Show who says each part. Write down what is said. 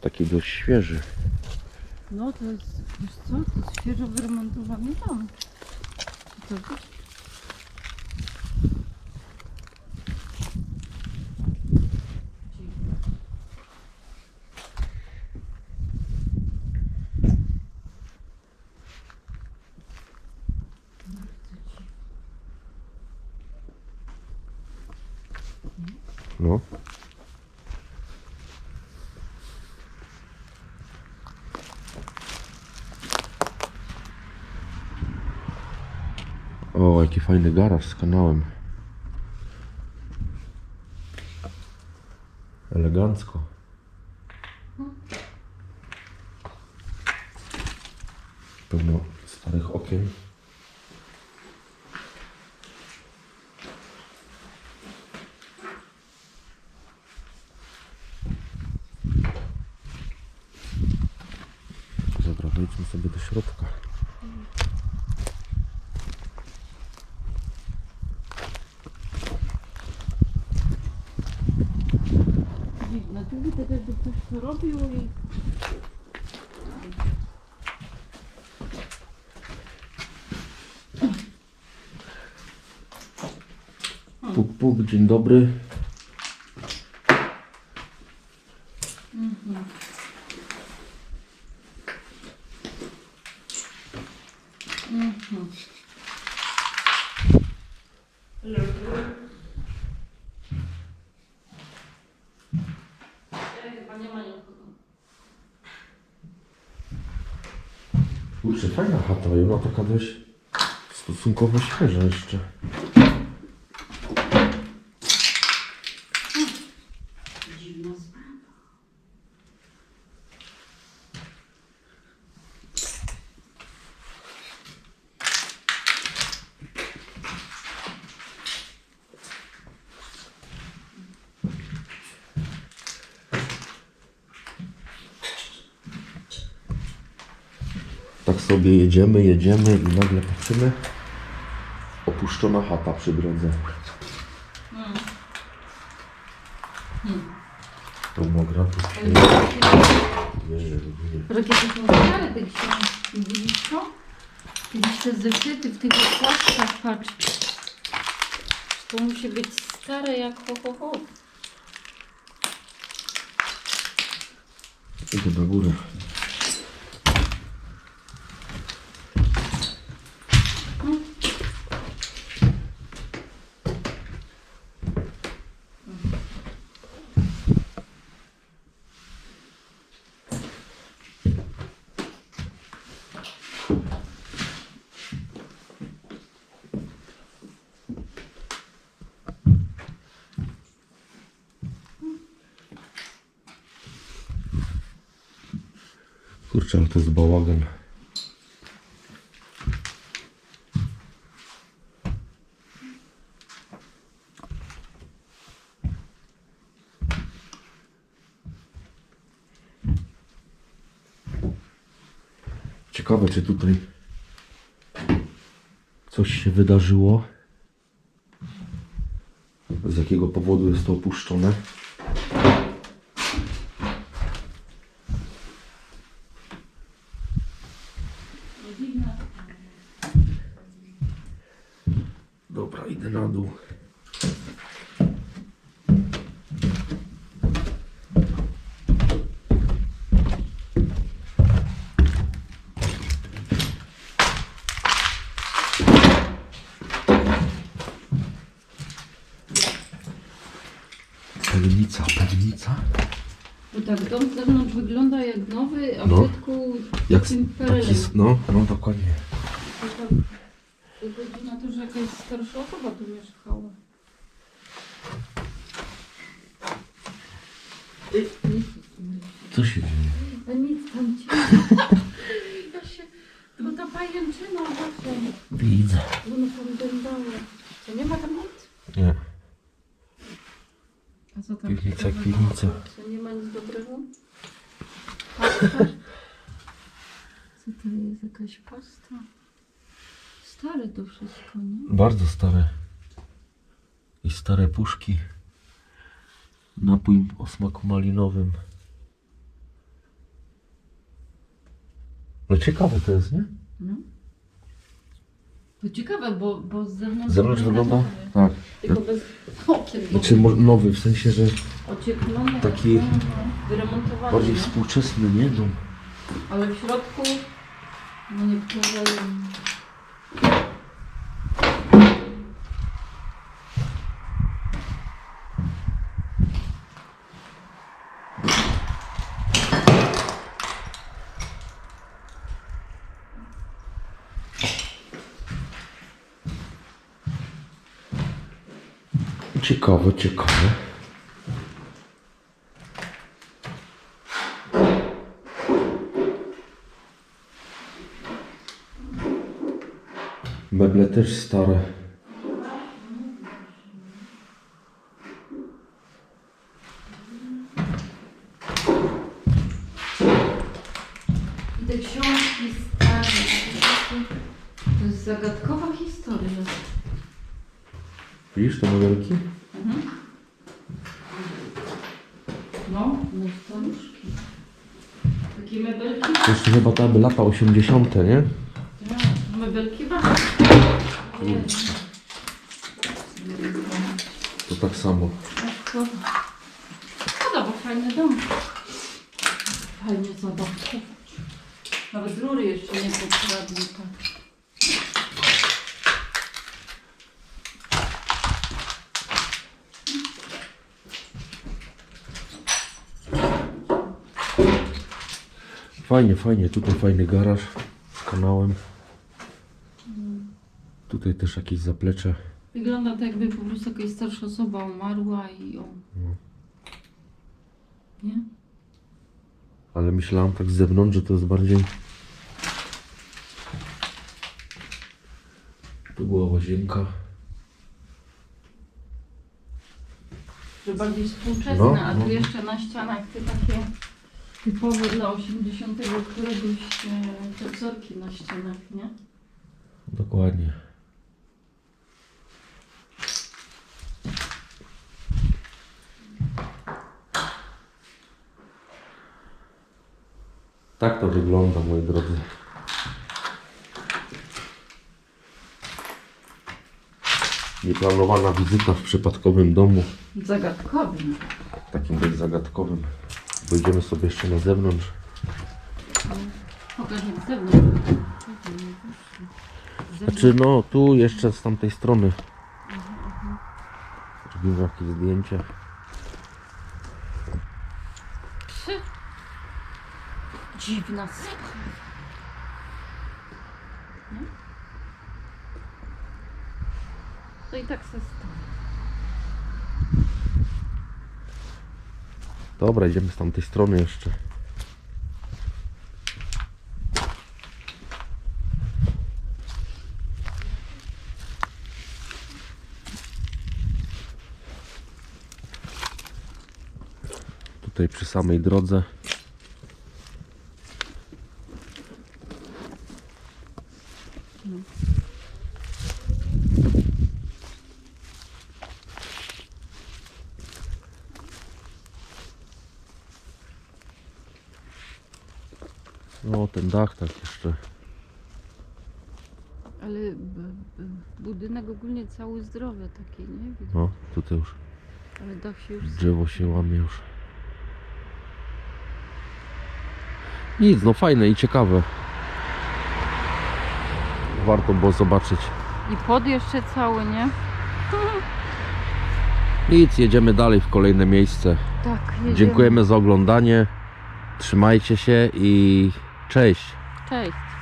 Speaker 1: Taki dość świeży.
Speaker 2: No to jest, wiesz co, to jest świeżo wyremontowany dom. To wiesz?
Speaker 1: No. O, jaki fajny garaż z kanałem. Elegancko. Pełno starych okien.
Speaker 2: Tu widać jakby ktoś to robił i...
Speaker 1: Puk, puk, dzień dobry.
Speaker 2: Chyba
Speaker 1: Kurczę, fajna chata ona taka dość stosunkowo świeża jeszcze. Sobie jedziemy, jedziemy i nagle patrzymy. Opuszczona chata przy drodze. Tomogra tu się jeże,
Speaker 2: Jakie to są stare te książki, widzisz to? Widzisz te zeszyty w tych okładkach, patrz. To musi być stare jak ho, ho, ho.
Speaker 1: Idę na górę. Kurczę, to jest bałagan. Ciekawe, czy tutaj coś się wydarzyło. Z jakiego powodu jest to opuszczone? Dobra, idę na dół. Pewnica, pewnica.
Speaker 2: Bo tak dom z zewnątrz wygląda jak nowy, a w
Speaker 1: No.
Speaker 2: środku
Speaker 1: Jak
Speaker 2: tym
Speaker 1: taki, s- no, no dokładnie.
Speaker 2: To tak Wychodzi na to, że jakaś starsza osoba tu mieszkała.
Speaker 1: Co się dzieje?
Speaker 2: a nic tam ci. Ja się... To ta pajęczyna zawsze.
Speaker 1: Widzę.
Speaker 2: Ono tam dębało. To nie ma tam nic?
Speaker 1: Nie.
Speaker 2: A co tam
Speaker 1: Piwnica,
Speaker 2: ciekawego?
Speaker 1: piwnica.
Speaker 2: To nie ma nic dobrego? Patrz, patrz. jakaś pasta. Stare to wszystko, nie?
Speaker 1: Bardzo stare. I stare puszki. Napój o smaku malinowym. No ciekawe to jest, nie?
Speaker 2: No. To ciekawe, bo, bo z zewnątrz,
Speaker 1: Z zewnątrz wygląda? Tak.
Speaker 2: Tylko bez okien.
Speaker 1: Znaczy nowy, w sensie, że
Speaker 2: Ocieplony.
Speaker 1: taki
Speaker 2: no, no, Wyremontowany.
Speaker 1: bardziej
Speaker 2: nie?
Speaker 1: współczesny, nie? Dom.
Speaker 2: Ale w środku no niektóre
Speaker 1: Ciekawe, ciekawe. Meble też stare.
Speaker 2: I te książki stare. To jest zagadkowa historia.
Speaker 1: Widzisz te mebelki?
Speaker 2: No, no staruszki. Takie mebelki.
Speaker 1: To jeszcze chyba by lata 80., nie?
Speaker 2: Ja, mebelki bardzo.
Speaker 1: To tak samo.
Speaker 2: szkoda. Szkoda, bo fajny dom. Fajnie zabawkować. Nawet rury jeszcze nie pokradli, tak.
Speaker 1: Fajnie, fajnie. Tutaj fajny garaż z kanałem. Tutaj też jakieś zaplecze.
Speaker 2: Wygląda tak, jakby po prostu jakaś starsza osoba umarła i o. Nie?
Speaker 1: Ale myślałem tak z zewnątrz, że to jest bardziej... Tu była łazienka.
Speaker 2: Że bardziej współczesne,
Speaker 1: No,
Speaker 2: a
Speaker 1: no.
Speaker 2: tu jeszcze na ścianach te takie typowe dla 80 któregoś e, te wzorki na ścianach, nie?
Speaker 1: Dokładnie. Tak to wygląda, moi drodzy. Nieplanowana wizyta w przypadkowym domu,
Speaker 2: Zagadkowy.
Speaker 1: takim dość zagadkowym. Pójdziemy sobie jeszcze na zewnątrz.
Speaker 2: Pokaż jak z zewnątrz. Zewnątrz.
Speaker 1: Znaczy no, tu jeszcze z tamtej strony. Robimy jakieś zdjęcia.
Speaker 2: Psy. Dziwna sprawa. Nie? To i tak se stoi.
Speaker 1: Dobra, idziemy z tamtej strony jeszcze. Tutaj przy samej drodze. No, ten dach tak jeszcze.
Speaker 2: Ale budynek ogólnie cały zdrowy taki, nie? Widać.
Speaker 1: No, tutaj już
Speaker 2: Ale dach się już...
Speaker 1: drzewo się łamie już. Nic, no fajne i ciekawe. Warto było zobaczyć.
Speaker 2: I pod jeszcze cały, nie?
Speaker 1: Nic, jedziemy dalej w kolejne miejsce.
Speaker 2: Tak, jedziemy.
Speaker 1: Dziękujemy za oglądanie. Trzymajcie się i cześć.
Speaker 2: Cześć.